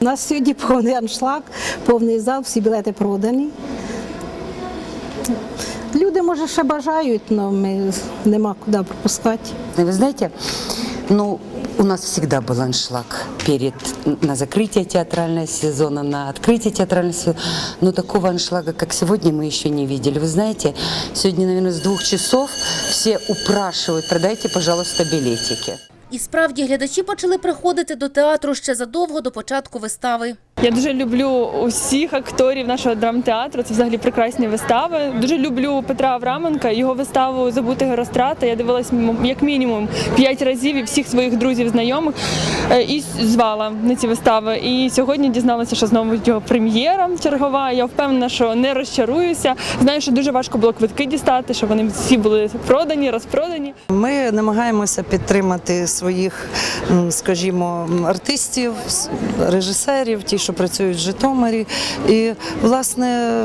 У нас сьогодні повний аншлаг, повний зал, всі білети продані. Люди, може, ще бажають, але ми нема куди пропускати. И Вы знаете, ну, у нас всегда был аншлаг перед, на закрытие театрального сезона, на открытие театрального сезона. Но такого аншлага, как сегодня, мы еще не видели. Вы знаете, сегодня, наверное, с двух часов все упрашивают, продайте, пожалуйста, билетики. І справді глядачі почали приходити до театру ще задовго до початку вистави. Я дуже люблю усіх акторів нашого драмтеатру. Це взагалі прекрасні вистави. Дуже люблю Петра Авраменка. Його виставу Забутого розтрата. Я дивилась як мінімум п'ять разів і всіх своїх друзів, знайомих е, і звала на ці вистави. І сьогодні дізналася, що знову його прем'єра чергова. Я впевнена, що не розчаруюся. Знаю, що дуже важко було квитки дістати, що вони всі були продані, розпродані. Ми намагаємося підтримати своїх, скажімо, артистів, режисерів, ті, що працюють в Житомирі. І, власне,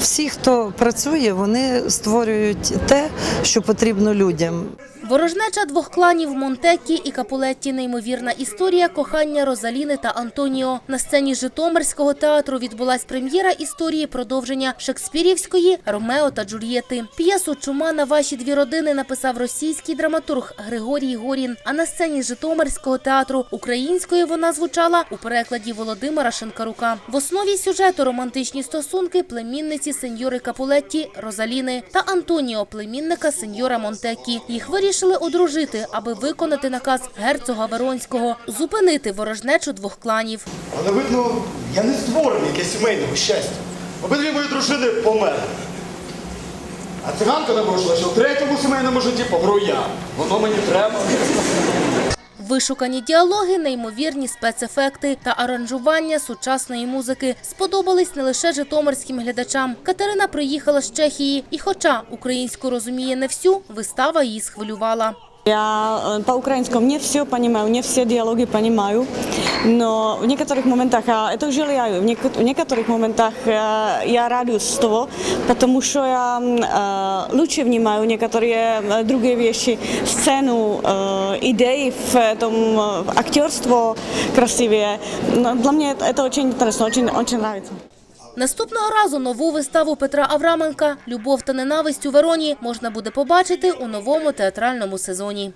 всі, хто працює, вони створюють те, що потрібно людям. Ворожнеча двох кланів Монтекі і Капулетті – неймовірна історія кохання Розаліни та Антоніо. На сцені Житомирського театру відбулась прем'єра історії продовження шекспірівської «Ромео та Джульєти». П'єсу «Чума на ваші дві родини» написав російський драматург Григорій Горін. А на сцені Житомирського театру українською вона звучала у перекладі Володимира Шинкарука. В основі сюжету романтичні стосунки племінниці сеньори Капулетті Розаліни та Антоніо, племінника сеньора Монтекі. Їх вирішили одружити, аби виконати наказ герцога Веронського – зупинити ворожнечу двох кланів. Але видно, я не створений для сімейного щастя. Обидві мої дружини померли. А циганка набрушила, що в третьому сімейному житті помру я. Воно мені треба. Вишукані діалоги, неймовірні спецефекти та аранжування сучасної музики сподобались не лише житомирським глядачам. Катерина приїхала з Чехії, і хоча українську розуміє не всю, вистава її схвилювала. Я э, по-украинскому не все понимаю, не все диалоги понимаю, но в некоторых моментах я это жалею, в, нек- в некоторых моментах э, я радуюсь с того, потому что я э, лучше внимаю некоторые э, другие вещи, сцену, э, идеи в этом э, актерство красивее. Но Для меня это, это очень интересно, очень, очень нравится. Наступного разу нову виставу Петра Авраменка «Любов та ненависть у Вероні» можна буде побачити у новому театральному сезоні.